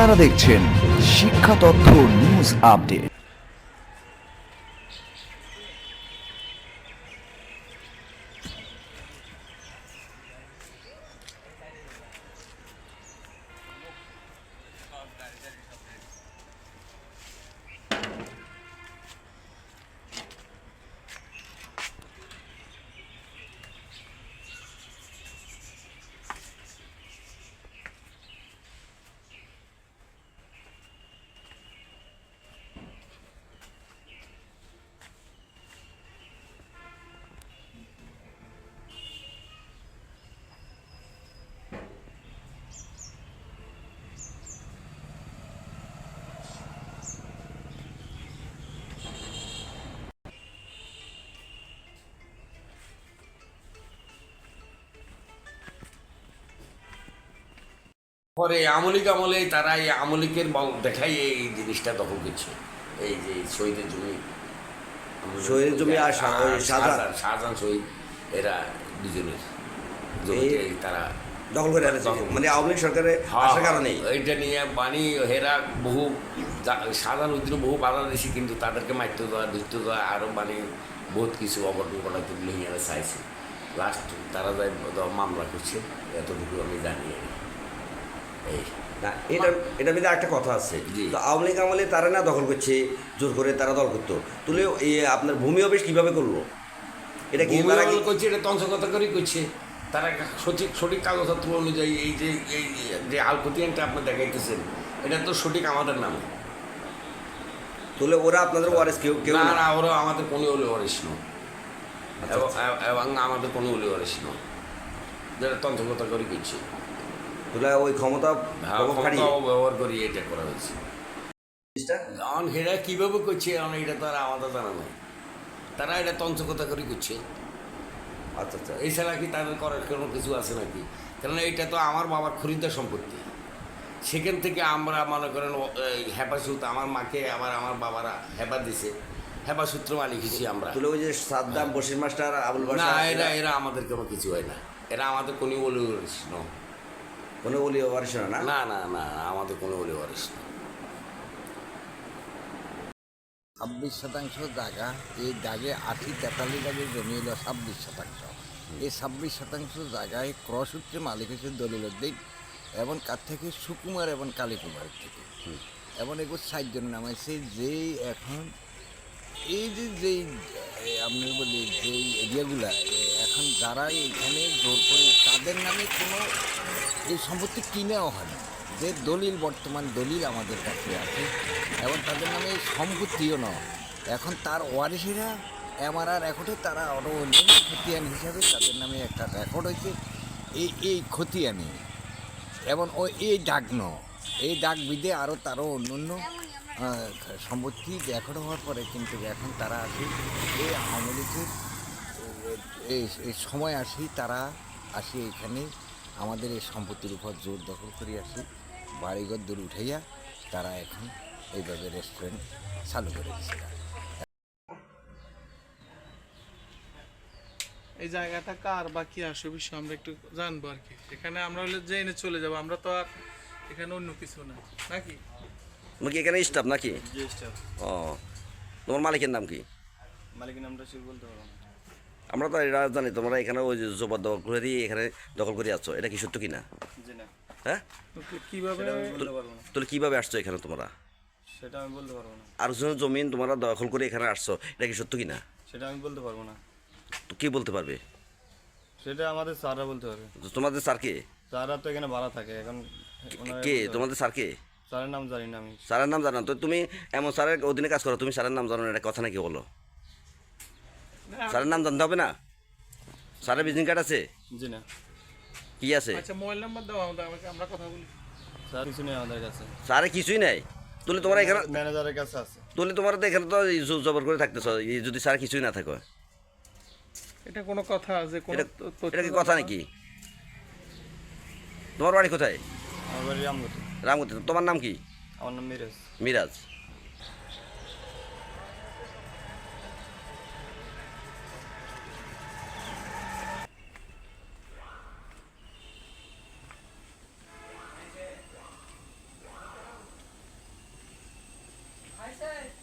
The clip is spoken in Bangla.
আপনারা দেখছেন শিক্ষা তথ্য নিউজ আপডেট। পরে আমলিক আমলে তারা এই আমলিকের দেখাই এই জিনিসটা দখল করছে এই যে শহীদের জমি শহীদের জমি আর শাহ- শাহজাহান। শাহজাহান শহীদ এরা দুজনের জমিতে তারা দখল করে আনেছে। মানে আওয়ামী লীগ সরকারে হ্যাঁ, আসার কারণে এইটা নিয়ে বাণী হেরা বহু সাধারণ উদ্দিন বহু বাধা দিয়েছি কিন্তু তাদেরকে মারতে দেওয়া ধরতে দেওয়া আরও মানে বহুত কিছু অঘটন ঘটাতে লিহিয়ারে চাইছে লাস্ট তারা যাই মামলা করছে এতটুকু আমি জানি আর। এই না এটা এটা মধ্যে একটা কথা আছে। তো আওয়ামী লীগ আমলে তারা না দখল করছে জোর করে তারা দল করতো। তুলে এই আপনার ভূমি অফিস কীভাবে করল? এটা কি তারা কি করছে এটা তঞ্চকতা করেই করছে। তারা সঠিক সঠিক কাগজপত্র অনুযায়ী এই যে এই যে আলপতিয়ানটা আপনি দেখাইতেছেন এটা তো সঠিক আমাদের নামে। তুলে ওরা আপনাদের ওয়ারেস কেউ কেউ না না। ওরা আমাদের কোনো হলে ওয়ারিস নয়। আচ্ছা, এবং- এবং আমাদের কোনো হলে ওয়ারিস নয়। যেটা তন্ত্রকতা করে করছে। তুলে ওই ক্ষমতা হ্যাঁ, ব্যবহার করে এটা করা হয়েছে। জিনিসটা? হেরা কীভাবে করছে কারণ এটা তো আর আমাদের জানা নাই তারা এটা তন্ত্রকতা করে করছে। আচ্ছা আচ্ছা। এছাড়া কি তাদের করার কোনো কিছু আছে নাকি? কারণ এটা তো আমার বাবার খরিদ্দার সম্পত্তি। সেখান থেকে আমরা মনে করেন এই আমার মাকে আবার আমার বাবারা হেপা দিছে। হেপা সূত্র মালিক হিসি আমরা। তুলে ওই যে সাদ্দাম বশির মাস্টার আবুল না এরা এরা আমাদের কোনো কিছু হয় না। এরা আমাদের কোনো বলে ওয়ারিস না কোনো বলি ওয়ারিস না না? না না না আমাদের কোনো বলে ওয়ারিস না। ছাব্বিশ শতাংশ জায়গা এই দাগে আশি তেতাল্লিশ দাগে জমি হলো ছাব্বিশ শতাংশ। এই ছাব্বিশ শতাংশ জায়গায় ক্রসূত্রে মালিক হচ্ছে দলিলুদ্দিন এবং কার থেকে সুকুমার এবং কালীকুমারের থেকে। এবং এগুলো সাতজন নামাইছে যেই এখন এই যে যেই আপনি বলি যেই এরিয়াগুলা এখন যারা এখানে জোর করে, তাদের নামে কোনো এই সম্পত্তি কিনেও হয় না। যে দলিল, বর্তমান দলিল আমাদের কাছে আছে, এবং তাদের নামে সম্পত্তিও নয় এখন তার ওয়ারিসেরা, এমআরআর রেকর্ডে তারা আরও অন্যান্য খতিয়ান হিসাবে তাদের নামে একটা রেকর্ড হয়েছে, এই এই খতিয়ানি। এবং ও এই ন এই ডাক বিদে আরও তারও অন্য অন্য সম্পত্তি রেকর্ড হওয়ার পরে কিন্তু এখন তারা আছে, এই আওয়ামী লীগের এই এই সময় আসি তারা আসি এখানে আমাদের এই সম্পত্তির উপর জোর দখল করে আসি। বাড়িঘর দূর উঠাইয়া তারা এখন এইভাবে রেস্টুরেন্ট চালু করে দিচ্ছে এই জায়গাটা কার বা কি আসে বিষয় আমরা একটু জানব আর কি। এখানে আমরা হলে জেনে চলে যাব আমরা তো আর এখানে অন্য কিছু না। নাকি? তুমি কি এখানে স্টাফ নাকি? স্টাফ ও তোমার মালিকের নাম কি? মালিকের নামটা শিব বলতে পারব না আমরা তো এটা জানি তোমরা এখানে ওই যে জবর দখল করে দিয়ে এখানে দখল করে আছো এটা কি সত্য কি না। হ্যাঁ? তাহলে কীভাবে আসছো এখানে তোমরা? সেটা আমি বলতে পারব না। আর জমিন তোমরা দখল করে এখানে আসছো এটা কি সত্য কি না সেটা আমি বলতে পারব না। তো কি বলতে পারবে? সেটা আমাদের স্যাররা বলতে পারবে। তোমাদের স্যার কে? স্যাররা তো এখানে ভাড়া থাকে এখন কে তোমাদের স্যার কে? স্যারের নাম জানি না আমি। স্যারের নাম জানো তো তুমি এমন স্যারের অধীনে কাজ করো তুমি স্যারের নাম জানো না এটা কথা নাকি বলো? স্যারের নাম জানতে হবে না? স্যারের ভিজিটিং কার্ড আছে? জি না। কি আছে? আচ্ছা মোবাইল নাম্বার দাও আমাদের আমাকে আমরা কথা বলি। স্যার কিছু নেই আমাদের কাছে। স্যারে কিছুই নাই? তুলে তোমরা এখানে ম্যানেজারের কাছে আছে। তুলে তোমরা তো এখানে তো জবর করে থাকতেছ যদি স্যার কিছুই না থাকো। এটা কোনো কথা আছে কোনো এটা কি কথা নাকি? তোমার বাড়ি কোথায়? আমার বাড়ি রামগতি। রামগতি। তোমার নাম কি? আমার নাম মিরাজ। মিরাজ। আছে